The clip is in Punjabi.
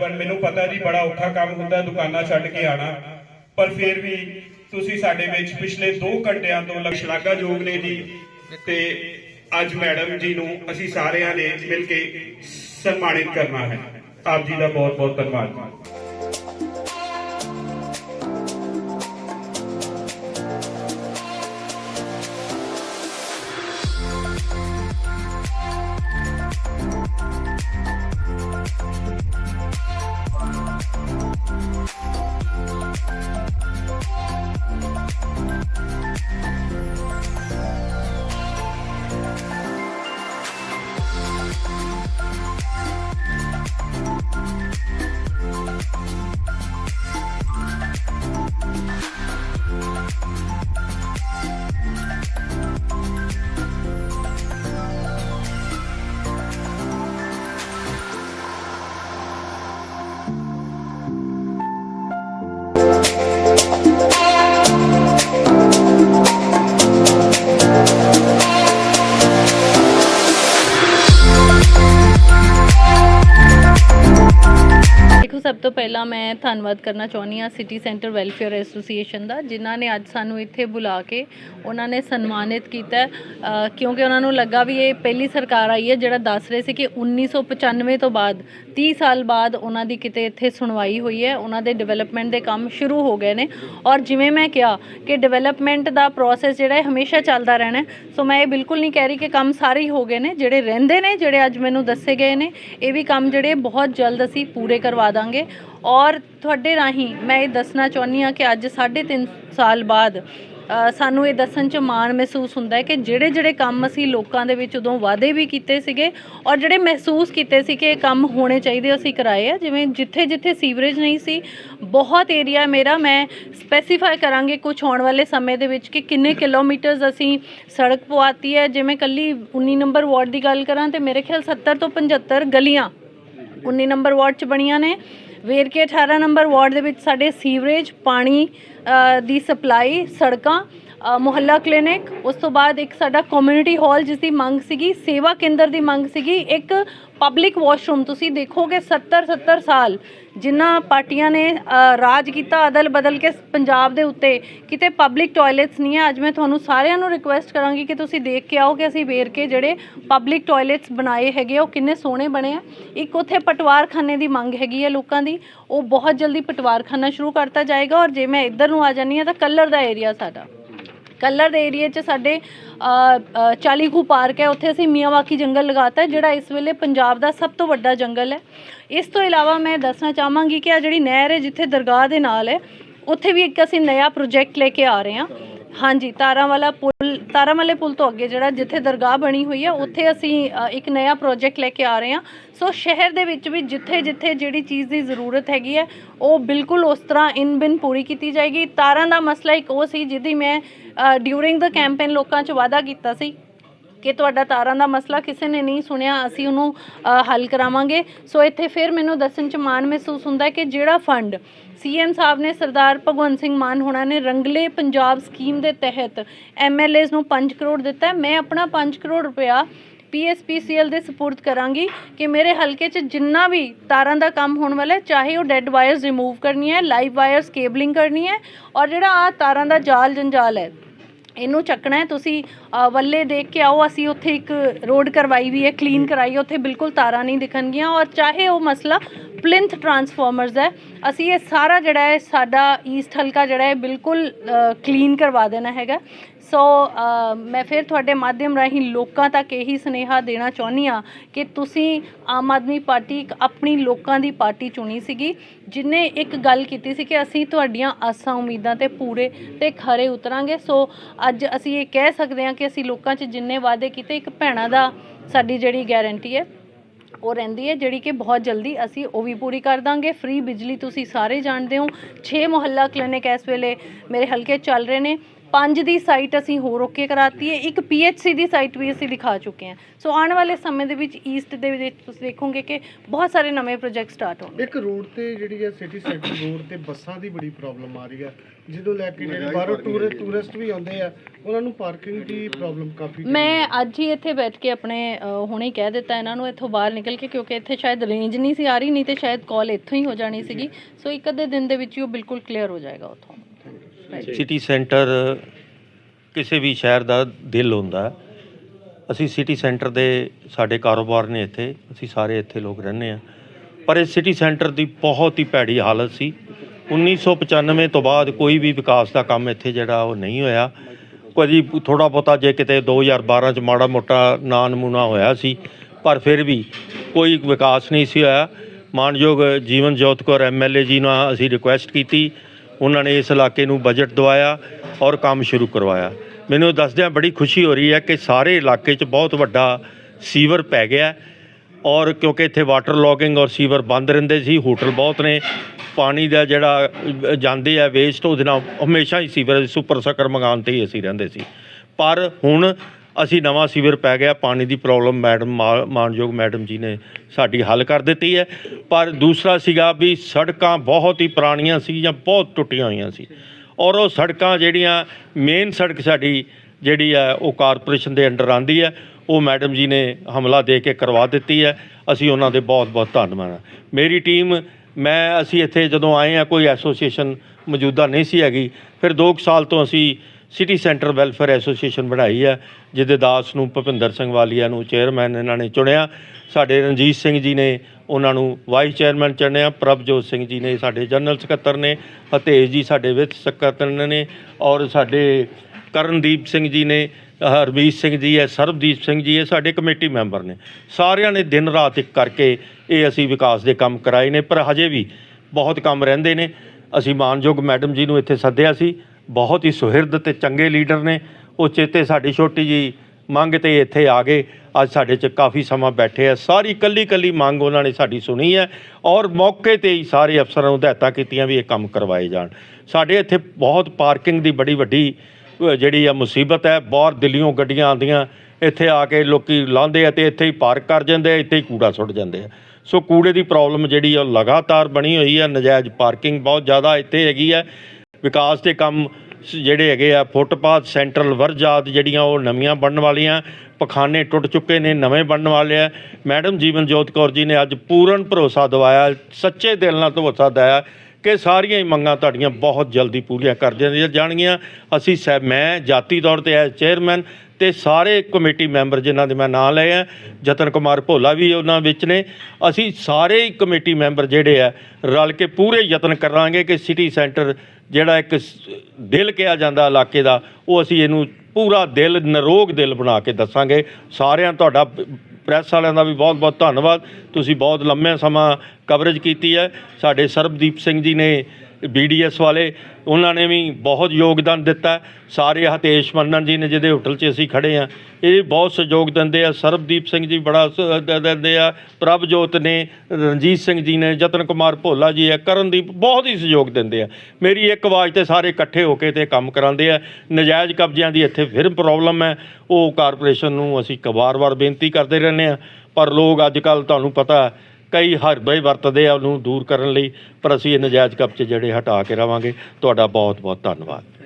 ਪਰ ਮੈਨੂੰ ਪਤਾ ਜੀ ਬੜਾ ਔਖਾ ਕੰਮ ਹੁੰਦਾ ਦੁਕਾਨਾਂ ਛੱਡ ਕੇ ਆਣਾ ਪਰ ਫਿਰ ਵੀ ਤੁਸੀਂ ਸਾਡੇ ਵਿੱਚ ਪਿਛਲੇ 2 ਘੰਟਿਆਂ ਤੋਂ ਲਗ- ਸ਼ਲਾਘਾਯੋਗ ਨੇ ਜੀ। ਤੇ ਅੱਜ ਮੈਡਮ ਜੀ ਨੂੰ ਅਸੀਂ ਸਾਰਿਆਂ ਨੇ ਮਿਲ ਕੇ ਸਨਮਾਨਿਤ ਕਰਨਾ ਹੈ। ਆਪ ਜੀ ਦਾ ਬਹੁਤ ਬਹੁਤ ਧੰਨਵਾਦ। ਦੇਖੋ, ਸਭ ਤੋਂ ਪਹਿਲਾਂ ਮੈਂ ਧੰਨਵਾਦ ਕਰਨਾ ਚਾਹੁੰਦੀ ਹਾਂ ਸਿਟੀ ਸੈਂਟਰ ਵੈਲਫੇਅਰ ਐਸੋਸੀਏਸ਼ਨ ਦਾ, ਜਿਨ੍ਹਾਂ ਨੇ ਅੱਜ ਸਾਨੂੰ ਇੱਥੇ ਬੁਲਾ ਕੇ ਉਹਨਾਂ ਨੇ ਸਨਮਾਨਿਤ ਕੀਤਾ ਕਿਉਂਕਿ ਉਹਨਾਂ ਨੂੰ ਲੱਗਾ ਵੀ ਇਹ ਪਹਿਲੀ ਸਰਕਾਰ ਆਈ ਹੈ ਜਿਹੜਾ ਦੱਸ ਰਹੇ ਸੀ ਕਿ 1995 ਤੋਂ ਬਾਅਦ 30 ਸਾਲ ਬਾਅਦ ਉਹਨਾਂ ਦੀ ਕਿਤੇ ਇੱਥੇ ਸੁਣਵਾਈ ਹੋਈ ਹੈ, ਉਹਨਾਂ ਦੇ ਡਿਵੈਲਪਮੈਂਟ ਦੇ ਕੰਮ ਸ਼ੁਰੂ ਹੋ ਗਏ ਨੇ। ਔਰ ਜਿਵੇਂ ਮੈਂ ਕਿਹਾ ਕਿ ਡਿਵੈਲਪਮੈਂਟ ਦਾ ਪ੍ਰੋਸੈਸ ਜਿਹੜਾ ਹੈ ਹਮੇਸ਼ਾ ਚੱਲਦਾ ਰਹਿਣਾ ਸੋ ਮੈਂ ਇਹ ਬਿਲਕੁਲ ਨਹੀਂ ਕਹਿ ਰਹੀ ਕਿ ਕੰਮ ਸਾਰੇ ਹੀ ਹੋ ਗਏ ਨੇ, ਜਿਹੜੇ ਰਹਿੰਦੇ ਨੇ, ਜਿਹੜੇ ਅੱਜ ਮੈਨੂੰ ਦੱਸੇ ਗਏ ਨੇ, ਇਹ ਵੀ ਕੰਮ ਜਿਹੜੇ ਬਹੁਤ ਜਲਦ ਅਸੀਂ ਪੂਰੇ ਕਰਵਾ ਦਾਂਗੇ। ਔਰ ਤੁਹਾਡੇ ਰਾਹੀਂ ਮੈਂ ਇਹ ਦੱਸਣਾ ਚਾਹੁੰਦੀ ਹਾਂ ਕਿ ਅੱਜ 3.5 ਸਾਲ ਬਾਅਦ ਸਾਨੂੰ ਇਹ ਦੱਸਣ 'ਚ ਮਾਣ ਮਹਿਸੂਸ ਹੁੰਦਾ ਹੈ ਕਿ ਜਿਹੜੇ ਜਿਹੜੇ ਕੰਮ ਅਸੀਂ ਲੋਕਾਂ ਦੇ ਵਿੱਚ ਉਦੋਂ ਵਾਅਦੇ ਵੀ ਕੀਤੇ ਸੀਗੇ ਔਰ ਜਿਹੜੇ ਮਹਿਸੂਸ ਕੀਤੇ ਸੀ ਕਿ ਇਹ ਕੰਮ ਹੋਣੇ ਚਾਹੀਦੇ ਅਸੀਂ ਕਰਾਏ ਆ, ਜਿਵੇਂ ਜਿੱਥੇ ਜਿੱਥੇ ਸੀਵਰੇਜ ਨਹੀਂ ਸੀ, ਬਹੁਤ ਏਰੀਆ ਮੇਰਾ ਮੈਂ ਸਪੈਸੀਫਾਈ ਕਰਾਂਗੇ ਕੁਝ ਆਉਣ ਵਾਲੇ ਸਮੇਂ ਦੇ ਵਿੱਚ ਕਿ ਕਿੰਨੇ ਕਿਲੋਮੀਟਰਸ ਅਸੀਂ ਸੜਕ ਪਵਾਤੀ ਹੈ। ਜਿਵੇਂ ਕੱਲੀ 19 ਨੰਬਰ ਵਾਰਡ ਦੀ ਗੱਲ ਕਰਾਂ ਤੇ ਮੇਰੇ ਖਿਆਲ 70 ਤੋਂ 75 ਗਲੀਆਂ 19 ਨੰਬਰ ਵਾਰਡ ਚ ਬਣੀਆਂ ਨੇ। ਵੇਰਕੇ 18 ਨੰਬਰ ਵਾਰਡ ਦੇ ਵਿੱਚ ਸਾਡੇ ਸੀਵਰੇਜ ਪਾਣੀ ਦੀ ਸਪਲਾਈ ਸੜਕਾਂ ਮੁਹੱਲਾ ਕਲੀਨਿਕ, ਉਸ ਤੋਂ ਬਾਅਦ ਇੱਕ ਸਾਡਾ ਕਮਿਊਨਿਟੀ ਹਾਲ ਜਿਸ ਦੀ ਮੰਗ ਸੀਗੀ, ਸੇਵਾ ਕੇਂਦਰ ਦੀ ਮੰਗ ਸੀਗੀ, ਇੱਕ ਪਬਲਿਕ ਵਾਸ਼ਰੂਮ ਤੁਸੀਂ ਦੇਖੋਗੇ 70 70 ਸਾਲ ਜਿਨ੍ਹਾਂ ਪਾਰਟੀਆਂ ਨੇ ਰਾਜ ਕੀਤਾ ਅਦਲ ਬਦਲ ਕੇ ਪੰਜਾਬ ਦੇ ਉੱਤੇ। ਕਿਤੇ ਪਬਲਿਕ ਟਾਇਲਟਸ ਨਹੀਂ ਹੈ, ਅੱਜ ਮੈਂ ਤੁਹਾਨੂੰ ਸਾਰਿਆਂ ਨੂੰ ਰਿਕੁਐਸਟ ਕਰਾਂਗੀ ਕਿ ਤੁਸੀਂ ਦੇਖ ਕੇ ਆਓ ਕਿ ਅਸੀਂ ਵੇਰ ਕੇ ਜਿਹੜੇ ਪਬਲਿਕ ਟਾਇਲਟਸ ਬਣਾਏ ਹੈਗੇ ਉਹ ਕਿੰਨੇ ਸੋਹਣੇ ਬਣੇ ਆ। ਇੱਕ ਉੱਥੇ ਪਟਵਾਰਖਾਨੇ ਦੀ ਮੰਗ ਹੈਗੀ ਹੈ ਲੋਕਾਂ ਦੀ, ਉਹ ਬਹੁਤ ਜਲਦੀ ਪਟਵਾਰਖਾਨਾ ਸ਼ੁਰੂ ਕਰਤਾ ਜਾਏਗਾ ਔਰ ਜੇ ਮੈਂ ਇੱਧਰ ਨੂੰ ਆ ਜਾਂਦੀ ਹਾਂ ਤਾਂ ਕਲਰ ਦਾ ਏਰੀਆ ਸਾਡਾ। ਕੱਲਰ ਦੇ ਏਰੀਆ 'ਚ ਸਾਡੇ ਅ, 40 ਕੁ ਪਾਰਕ ਹੈ ਉੱਥੇ ਅਸੀਂ ਮੀਆਂਵਾਕੀ ਜੰਗਲ ਲਗਾਤਾ ਜਿਹੜਾ ਇਸ ਵੇਲੇ ਪੰਜਾਬ ਦਾ ਸਭ ਤੋਂ ਵੱਡਾ ਜੰਗਲ ਹੈ। ਇਸ ਤੋਂ ਇਲਾਵਾ ਮੈਂ ਦੱਸਣਾ ਚਾਹਾਂਗੀ ਕਿ ਆ ਜਿਹੜੀ ਨਹਿਰ ਹੈ ਜਿੱਥੇ ਦਰਗਾਹ ਦੇ ਨਾਲ ਹੈ ਉੱਥੇ ਵੀ ਇੱਕ ਅਸੀਂ ਨਵਾਂ ਪ੍ਰੋਜੈਕਟ ਲੈ ਕੇ ਆ ਰਹੇ ਹਾਂ। ਹਾਂਜੀ ਤਾਰਾਂ ਵਾਲਾ ਪੁਲ ਤਾਰਾਂ ਵਾਲੇ ਪੁਲ ਤੋਂ ਅੱਗੇ ਜਿਹੜਾ ਜਿੱਥੇ ਦਰਗਾਹ ਬਣੀ ਹੋਈ ਹੈ ਉੱਥੇ ਅਸੀਂ ਅ, ਇੱਕ ਨਵਾਂ ਪ੍ਰੋਜੈਕਟ ਲੈ ਕੇ ਆ ਰਹੇ ਹਾਂ। ਸੋ ਸ਼ਹਿਰ ਦੇ ਵਿੱਚ ਵੀ ਜਿੱਥੇ ਜਿੱਥੇ ਜਿਹੜੀ ਚੀਜ਼ ਦੀ ਜ਼ਰੂਰਤ ਹੈਗੀ ਹੈ ਉਹ ਬਿਲਕੁਲ ਉਸ ਤਰ੍ਹਾਂ ਇਨ ਬਿਨ ਪੂਰੀ ਕੀਤੀ ਜਾਏਗੀ। ਤਾਰਾਂ ਦਾ ਮਸਲਾ ਇੱਕ ਉਹ ਸੀ ਜਿਹਦੀ ਮੈਂ ਡਿਊਰਿੰਗ ਦਾ ਕੈਂਪੇਨ ਲੋਕਾਂ 'ਚ ਵਾਅਦਾ ਕੀਤਾ ਸੀ ਕਿ ਤੁਹਾਡਾ ਤਾਰਾਂ ਦਾ ਮਸਲਾ ਕਿਸੇ ਨੇ ਨਹੀਂ ਸੁਣਿਆ, ਅਸੀਂ ਉਹਨੂੰ ਹੱਲ ਕਰਾਵਾਂਗੇ। ਸੋ ਇੱਥੇ ਫਿਰ ਮੈਨੂੰ ਦੱਸਣ ਚ ਮਾਣ ਮਹਿਸੂਸ ਹੁੰਦਾ ਕਿ ਜਿਹੜਾ ਫੰਡ ਸੀਐਮ ਸਾਹਿਬ ਨੇ ਸਰਦਾਰ ਭਗਵੰਤ ਸਿੰਘ ਮਾਨ ਹੋਣਾ ਨੇ ਰੰਗਲੇ ਪੰਜਾਬ ਸਕੀਮ ਦੇ ਤਹਿਤ ਐਮਐਲਏਜ਼ ਨੂੰ 5 ਕਰੋੜ ਦਿੱਤਾ ਮੈਂ ਆਪਣਾ 5 ਕਰੋੜ ਰੁਪਇਆ ਪੀਐਸਪੀਸੀਐਲ ਦੇ ਸਪੁਰਦ ਕਰਾਂਗੀ ਕਿ ਮੇਰੇ ਹਲਕੇ 'ਚ ਜਿੰਨਾ ਵੀ ਤਾਰਾਂ ਦਾ ਕੰਮ ਹੋਣ ਵਾਲਾ ਚਾਹੇ ਉਹ ਡੈੱਡ ਵਾਇਰਸ ਰਿਮੂਵ ਕਰਨੀ ਹੈ, ਲਾਈਵ ਵਾਇਰਸ ਕੇਬਲਿੰਗ ਕਰਨੀ ਹੈ ਔਰ ਜਿਹੜਾ ਆ ਤਾਰਾਂ ਦਾ ਜਾਲ ਜੰਜਾਲ ਹੈ ਇਹਨੂੰ ਚੱਕਣਾ ਹੈ। ਤੁਸੀਂ ਵੱਲੇ ਦੇਖ ਕੇ ਆਓ। ਅਸੀਂ ਉੱਥੇ ਇੱਕ ਰੋਡ ਕਰਵਾਈ ਵੀ ਹੈ ਕਲੀਨ ਕਰਾਈ ਹੈ, ਉੱਥੇ ਬਿਲਕੁਲ ਤਾਰਾਂ ਨਹੀਂ ਦਿਖਣਗੀਆਂ ਔਰ ਚਾਹੇ ਉਹ ਮਸਲਾ ਪਲਿੰਥ ਟਰਾਂਸਫਾਰਮਰਸ ਹੈ ਅਸੀਂ ਇਹ ਸਾਰਾ ਜਿਹੜਾ ਹੈ ਸਾਡਾ ਈਸਟ ਹਲਕਾ ਜਿਹੜਾ ਹੈ ਬਿਲਕੁਲ ਕਲੀਨ ਕਰਵਾ ਦੇਣਾ ਹੈਗਾ। ਸੋ ਮੈਂ ਫਿਰ ਤੁਹਾਡੇ ਮਾਧਿਅਮ ਰਾਹੀਂ ਲੋਕਾਂ ਤੱਕ ਇਹੀ ਸੁਨੇਹਾ ਦੇਣਾ ਚਾਹੁੰਦੀ ਆ ਕਿ ਤੁਸੀਂ ਆਮ ਆਦਮੀ ਪਾਰਟੀ ਇੱਕ ਆਪਣੀ ਲੋਕਾਂ ਦੀ ਪਾਰਟੀ ਚੁਣੀ ਸੀਗੀ ਜਿਨੇ ਇੱਕ ਗੱਲ ਕੀਤੀ ਸੀ ਕਿ ਅਸੀਂ ਤੁਹਾਡੀਆਂ ਆਸਾਂ ਉਮੀਦਾਂ ਤੇ ਪੂਰੇ ਤੇ ਖਰੇ ਉਤਰਾਂਗੇ। ਸੋ ਅੱਜ ਅਸੀਂ ਇਹ ਕਹਿ ਸਕਦੇ ਹਾਂ ਕਿ ਅਸੀਂ ਲੋਕਾਂ 'ਚ ਜਿੰਨੇ ਵਾਅਦੇ ਕੀਤੇ, ਇੱਕ ਭੈਣਾਂ ਦਾ ਸਾਡੀ ਜਿਹੜੀ ਗਾਰੰਟੀ ਹੈ, ਉਹ ਰਹਿੰਦੀ ਹੈ, ਜਿਹੜੀ ਕਿ ਬਹੁਤ ਜਲਦੀ ਅਸੀਂ ਉਹ ਵੀ ਪੂਰੀ ਕਰ ਦਾਂਗੇ। ਫ੍ਰੀ ਬਿਜਲੀ ਤੁਸੀਂ ਸਾਰੇ ਜਾਣਦੇ ਹੋ। 6 ਮੁਹੱਲਾ ਕਲੀਨਿਕ ਇਸ ਵੇਲੇ ਮੇਰੇ ਹਲਕੇ ਚੱਲ ਰਹੇ ਨੇ। ਪੰਜ ਦੀ ਸਾਈਟ ਅਸੀਂ ਹੋਰ ਓਕੇ ਕਰਾਤੀ ਹੈ ਇੱਕ ਪੀਐਚਸੀ ਦੀ ਸਾਈਟ ਵੀ ਅਸੀਂ ਦਿਖਾ ਚੁੱਕੇ ਹਾਂ। ਸੋ ਆਉਣ ਵਾਲੇ ਸਮੇਂ ਦੇ ਵਿੱਚ ਈਸਟ ਦੇ ਵਿੱਚ ਤੁਸੀਂ ਦੇਖੋਗੇ ਕਿ ਬਹੁਤ ਸਾਰੇ ਨਵੇਂ ਪ੍ਰੋਜੈਕਟ ਸਟਾਰਟ ਹੋਣਗੇ। ਇੱਕ ਰੋਡ ਤੇ ਜਿਹੜੀ ਹੈ ਸਿਟੀ ਸੈਂਟਰ ਰੋਡ ਤੇ ਬੱਸਾਂ ਦੀ ਬੜੀ ਪ੍ਰੋਬਲਮ ਆ ਰਹੀ ਹੈ। ਜਦੋਂ ਲੈ ਕੇ ਜਿਹੜੇ ਬਾਹਰੋਂ ਟੂਰਿਸਟ ਟੂਰਿਸਟ ਵੀ ਆਉਂਦੇ ਆ ਉਹਨਾਂ ਨੂੰ ਪਾਰਕਿੰਗ ਦੀ ਪ੍ਰੋਬਲਮ ਕਾਫੀ ਮੈਂ ਅੱਜ ਹੀ ਇੱਥੇ ਬੈਠ ਕੇ ਆਪਣੇ ਹੁਣੇ ਹੀ ਕਹਿ ਦਿੱਤਾ ਇਹਨਾਂ ਨੂੰ ਇੱਥੋਂ ਬਾਹਰ ਨਿਕਲ ਕੇ ਕਿਉਂਕਿ ਇੱਥੇ ਸ਼ਾਇਦ ਰੇਂਜ ਨਹੀਂ ਸੀ ਆ ਰਹੀ ਨਹੀਂ ਤੇ ਸ਼ਾਇਦ ਕਾਲ ਇੱਥੋਂ ਹੀ ਹੋ ਜਾਣੀ ਸੀਗੀ। ਸੋ ਇੱਕ ਅੱਧੇ ਦਿਨ ਦੇ ਵਿੱਚ ਹੀ ਉਹ ਬਿਲਕੁਲ ਕਲੀਅਰ ਹੋ ਜਾਏਗਾ ਉੱਥੋਂ. ਸਿਟੀ ਸੈਂਟਰ ਕਿਸੇ ਵੀ ਸ਼ਹਿਰ ਦਾ ਦਿਲ ਹੁੰਦਾ। ਅਸੀਂ ਸਿਟੀ ਸੈਂਟਰ ਦੇ ਸਾਡੇ ਕਾਰੋਬਾਰ ਨੇ ਇੱਥੇ, ਅਸੀਂ ਸਾਰੇ ਇੱਥੇ ਲੋਕ ਰਹਿੰਦੇ ਆ ਪਰ ਇਹ ਸਿਟੀ ਸੈਂਟਰ ਦੀ ਬਹੁਤ ਹੀ ਭੈੜੀ ਹਾਲਤ ਸੀ। 1995 ਤੋਂ ਬਾਅਦ ਕੋਈ ਵੀ ਵਿਕਾਸ ਦਾ ਕੰਮ ਇੱਥੇ ਜਿਹੜਾ ਉਹ ਨਹੀਂ ਹੋਇਆ। ਕੋਈ ਥੋੜਾ ਬਹੁਤਾ ਜੇ ਕਿਤੇ 2012 ਚ ਮਾੜਾ ਮੋਟਾ ਨਾ ਨਮੂਨਾ ਹੋਇਆ ਸੀ, ਪਰ ਫਿਰ ਵੀ ਕੋਈ ਵਿਕਾਸ ਨਹੀਂ ਸੀ ਹੋਇਆ। ਮਾਨਯੋਗ ਜੀਵਨ ਜੋਤ ਕੌਰ ਐਮਐਲਏ ਜੀ ਨਾਲ ਅਸੀਂ ਰਿਕੁਐਸਟ ਕੀਤੀ। ਉਹਨਾਂ ਨੇ ਇਸ ਇਲਾਕੇ ਨੂੰ ਬਜਟ ਦਵਾਇਆ ਔਰ ਕੰਮ ਸ਼ੁਰੂ ਕਰਵਾਇਆ। ਮੈਨੂੰ ਦੱਸਦਿਆਂ ਬੜੀ ਖੁਸ਼ੀ ਹੋ ਰਹੀ ਹੈ ਕਿ ਸਾਰੇ ਇਲਾਕੇ 'ਚ ਬਹੁਤ ਵੱਡਾ ਸੀਵਰ ਪੈ ਗਿਆ ਔਰ ਕਿਉਂਕਿ ਇੱਥੇ ਵਾਟਰ ਲੌਗਿੰਗ ਔਰ ਸੀਵਰ ਬੰਦ ਰਹਿੰਦੇ ਸੀ ਹੋਟਲ ਬਹੁਤ ਨੇ, ਪਾਣੀ ਦਾ ਜਿਹੜਾ ਜਾਂਦੇ ਆ ਵੇਸਟ ਉਹਦੇ ਨਾਲ ਹਮੇਸ਼ਾ ਹੀ ਸੀਵਰ ਸੁਪਰ ਸਕਰ ਮਕਾਨ ਤੇ ਹੀ ਅਸੀਂ ਰਹਿੰਦੇ ਸੀ। ਪਰ ਹੁਣ ਅਸੀਂ ਨਵਾਂ ਸੀਵਰ ਪੈ ਗਿਆ, ਪਾਣੀ ਦੀ ਪ੍ਰੋਬਲਮ ਮੈਡਮ ਮਾ- ਮਾਨਯੋਗ ਮੈਡਮ ਜੀ ਨੇ ਸਾਡੀ ਹੱਲ ਕਰ ਦਿੱਤੀ ਹੈ। ਪਰ ਦੂਸਰਾ ਸੀਗਾ ਵੀ ਸੜਕਾਂ ਬਹੁਤ ਹੀ ਪੁਰਾਣੀਆਂ ਸੀ ਜਾਂ ਬਹੁਤ ਟੁੱਟੀਆਂ ਹੋਈਆਂ ਸੀ। ਔਰ ਉਹ ਸੜਕਾਂ ਜਿਹੜੀਆਂ ਮੇਨ ਸੜਕ ਸਾਡੀ ਜਿਹੜੀ ਹੈ, ਉਹ ਕਾਰਪੋਰੇਸ਼ਨ ਦੇ ਅੰਡਰ ਆਂਦੀ ਹੈ, ਉਹ ਮੈਡਮ ਜੀ ਨੇ ਹਮਲਾ ਦੇ ਕੇ ਕਰਵਾ ਦਿੱਤੀ ਹੈ। ਅਸੀਂ ਉਹਨਾਂ ਦੇ ਬਹੁਤ ਬਹੁਤ ਧੰਨਵਾਦ ਹਾਂ। ਮੇਰੀ ਟੀਮ ਮੈਂ, ਅਸੀਂ ਇੱਥੇ ਜਦੋਂ ਆਏ ਆ ਕੋਈ ਐਸੋਸੀਏਸ਼ਨ ਮੌਜੂਦਾ ਨਹੀਂ ਸੀ ਹੈਗੀ, ਫਿਰ 2 ਸਾਲ ਤੋਂ ਅਸੀਂ ਸਿਟੀ ਸੈਂਟਰ ਵੈਲਫੇਅਰ ਐਸੋਸੀਏਸ਼ਨ ਬਣਾਈ ਹੈ, ਜਿਹਦੇ ਦਾਸ ਨੂੰ ਭੁਪਿੰਦਰ ਸਿੰਘ ਵਾਲੀਆ ਨੂੰ ਚੇਅਰਮੈਨ ਇਹਨਾਂ ਨੇ ਚੁਣਿਆ। ਸਾਡੇ ਰਣਜੀਤ ਸਿੰਘ ਜੀ ਨੇ ਉਹਨਾਂ ਨੂੰ ਵਾਈਸ ਚੇਅਰਮੈਨ ਚੁਣਿਆ, ਪ੍ਰਭਜੋਤ ਸਿੰਘ ਜੀ ਨੇ ਸਾਡੇ ਜਨਰਲ ਸਕੱਤਰ ਨੇ ਹਤੇਜ ਜੀ ਸਾਡੇ ਵਿੱਤ ਸਕੱਤਰ ਨੇ, ਔਰ ਸਾਡੇ ਕਰਨਦੀਪ ਸਿੰਘ ਜੀ ਨੇ, ਹਰਮੀਤ ਸਿੰਘ ਜੀ ਹੈ, ਸਰਬਦੀਪ ਸਿੰਘ ਜੀ ਹੈ ਸਾਡੇ ਕਮੇਟੀ ਮੈਂਬਰ ਨੇ। ਸਾਰਿਆਂ ਨੇ ਦਿਨ ਰਾਤ ਇੱਕ ਕਰਕੇ ਇਹ ਅਸੀਂ ਵਿਕਾਸ ਦੇ ਕੰਮ ਕਰਾਏ ਨੇ, ਪਰ ਹਜੇ ਵੀ ਬਹੁਤ ਕੰਮ ਰਹਿੰਦੇ ਨੇ। ਅਸੀਂ ਮਾਨਯੋਗ ਮੈਡਮ ਜੀ ਨੂੰ ਇੱਥੇ ਸੱਦਿਆ ਸੀ। ਬਹੁਤ ਹੀ ਸੁਹਿਰਦ ਤੇ ਚੰਗੇ ਲੀਡਰ ਨੇ। ਉਹ ਚੇਤੇ ਸਾਡੀ ਛੋਟੀ ਜੀ ਮੰਗ ਤੇ ਇੱਥੇ ਆ ਗਏ। ਅੱਜ ਸਾਡੇ ਚ ਕਾਫੀ ਸਮਾਂ ਬੈਠੇ ਆ। ਸਾਰੀ ਕੱਲੀ ਕੱਲੀ ਮੰਗ ਉਹਨਾਂ ਨੇ ਸਾਡੀ ਸੁਣੀ ਹੈ ਔਰ ਮੌਕੇ ਤੇ ਹੀ ਸਾਰੇ ਅਫਸਰਾਂ ਨੂੰ ਹਦਾਇਤਾਂ ਕੀਤੀਆਂ ਵੀ ਇਹ ਕੰਮ ਕਰਵਾਏ ਜਾਣ। ਸਾਡੇ ਇੱਥੇ ਬਹੁਤ ਪਾਰਕਿੰਗ ਦੀ ਬੜੀ ਵੱਡੀ ਜਿਹੜੀ ਆ ਮੁਸੀਬਤ ਹੈ। ਬਾਹਰ ਦਿੱਲੀੋਂ ਗੱਡੀਆਂ ਆਉਂਦੀਆਂ, ਇੱਥੇ ਆ ਕੇ ਲੋਕੀ ਲਾਉਂਦੇ ਆ ਤੇ ਇੱਥੇ ਹੀ ਪਾਰਕ ਕਰ ਜਾਂਦੇ ਆ, ਇੱਥੇ ਹੀ ਕੂੜਾ ਸੁੱਟ ਜਾਂਦੇ ਆ। ਸੋ ਕੂੜੇ ਦੀ ਪ੍ਰੋਬਲਮ ਜਿਹੜੀ ਆ ਉਹ ਲਗਾਤਾਰ ਬਣੀ ਹੋਈ ਹੈ ਨਜਾਇਜ਼ ਪਾਰਕਿੰਗ ਬਹੁਤ ਜ਼ਿਆਦਾ ਇੱਥੇ ਹੈਗੀ ਹੈ ਵਿਕਾਸ ਦੇ ਕੰਮ ਜਿਹੜੇ ਹੈਗੇ ਆ, ਫੁੱਟਪਾਥ, ਸੈਂਟਰਲ ਵਰਜਾਤ ਜਿਹੜੀਆਂ ਉਹ ਨਵੀਆਂ ਬਣਨ ਵਾਲੀਆਂ, ਪਖਾਨੇ ਟੁੱਟ ਚੁੱਕੇ ਨੇ, ਨਵੇਂ ਬਣਨ ਵਾਲੇ ਆ। ਮੈਡਮ ਜੀਵਨ ਜੋਤ ਕੌਰ ਜੀ ਨੇ ਅੱਜ ਪੂਰਨ ਭਰੋਸਾ ਦਵਾਇਆ, ਸੱਚੇ ਦਿਲ ਨਾਲ ਭਰੋਸਾ ਦਵਾਇਆ ਕਿ ਸਾਰੀਆਂ ਹੀ ਮੰਗਾਂ ਤੁਹਾਡੀਆਂ ਬਹੁਤ ਜਲਦੀ ਪੂਰੀਆਂ ਕਰ ਜਾਂਦੀਆਂ ਜਾਣਗੀਆਂ। ਅਸੀਂ ਸਹਿ, ਮੈਂ ਜਾਤੀ ਤੌਰ ਤੇ ਐਜ਼ ਚੇਅਰਮੈਨ ਤੇ ਸਾਰੇ ਕਮੇਟੀ ਮੈਂਬਰ ਜਿਨ੍ਹਾਂ ਦੇ ਮੈਂ ਨਾਂ ਲਏ ਆ, ਜਤਨ ਕੁਮਾਰ ਭੋਲਾ ਵੀ ਉਹਨਾਂ ਵਿੱਚ ਨੇ। ਅਸੀਂ ਸਾਰੇ ਹੀ ਕਮੇਟੀ ਮੈਂਬਰ ਜਿਹੜੇ ਆ, ਰਲ ਕੇ ਪੂਰੇ ਯਤਨ ਕਰਾਂਗੇ ਕਿ ਸਿਟੀ ਸੈਂਟਰ ਜਿਹੜਾ ਇੱਕ ਦਿਲ ਕਿਹਾ ਜਾਂਦਾ ਇਲਾਕੇ ਦਾ, ਉਹ ਅਸੀਂ ਇਹਨੂੰ ਪੂਰਾ ਦਿਲ, ਨਰੋਗ ਦਿਲ ਬਣਾ ਕੇ ਦੱਸਾਂਗੇ। ਸਾਰਿਆਂ ਤੁਹਾਡਾ ਪ੍ਰੈਸ ਵਾਲਿਆਂ ਦਾ ਵੀ ਬਹੁਤ ਬਹੁਤ ਧੰਨਵਾਦ। ਤੁਸੀਂ ਬਹੁਤ ਲੰਮੇ ਸਮਾਂ ਕਵਰੇਜ ਕੀਤੀ ਹੈ। ਸਾਡੇ ਸਰਬਦੀਪ ਸਿੰਘ ਜੀ ਨੇ ਬੀਡੀਐਸ ਵਾਲੇ, ਉਹਨਾਂ ਨੇ ਵੀ ਬਹੁਤ ਯੋਗਦਾਨ ਦਿੱਤਾ। ਸਾਰੇ ਹਤੇਸ਼ ਮੰਨਣ ਜੀ ਨੇ ਜਿਹਦੇ ਹੋਟਲ 'ਚ ਅਸੀਂ ਖੜੇ ਆ ਇਹ ਬਹੁਤ ਸਹਿਯੋਗ ਦਿੰਦੇ ਆ। ਸਰਬਦੀਪ ਸਿੰਘ ਜੀ ਬੜਾ ਦਿੰਦੇ ਆ, ਪ੍ਰਭਜੋਤ ਨੇ, ਰਣਜੀਤ ਸਿੰਘ ਜੀ ਨੇ, ਜਤਨ ਕੁਮਾਰ ਭੋਲਾ ਜੀ ਹੈ ਕਰਨਦੀਪ ਬਹੁਤ ਹੀ ਸਹਿਯੋਗ ਦਿੰਦੇ ਆ। ਮੇਰੀ ਇੱਕ ਆਵਾਜ਼ ਤੇ ਸਾਰੇ ਇਕੱਠੇ ਹੋ ਕੇ ਤੇ ਕੰਮ ਕਰਾਉਂਦੇ ਆ। ਨਜਾਇਜ਼ ਕਬਜ਼ਿਆਂ ਦੀ ਇੱਥੇ ਫਿਰ ਪ੍ਰੋਬਲਮ ਹੈ। ਉਹ ਕਾਰਪੋਰੇਸ਼ਨ ਨੂੰ ਅਸੀਂ ਕ- ਵਾਰ-ਵਾਰ ਬੇਨਤੀ ਕਰਦੇ ਰਹਿੰਦੇ ਆ ਪਰ ਲੋਕ ਅੱਜ ਕੱਲ ਤੁਹਾਨੂੰ ਪਤਾ ਕਈ ਹਰਬੇ ਵਰਤਦੇ ਆ ਉਹਨੂੰ ਦੂਰ ਕਰਨ ਲਈ, ਪਰ ਅਸੀਂ ਇਹ ਨਜਾਇਜ਼ ਕਬਜ਼ੇ ਜਿਹੜੇ ਹਟਾ ਕੇ ਰਵਾਂਗੇ। ਤੁਹਾਡਾ ਬਹੁਤ ਬਹੁਤ ਧੰਨਵਾਦ।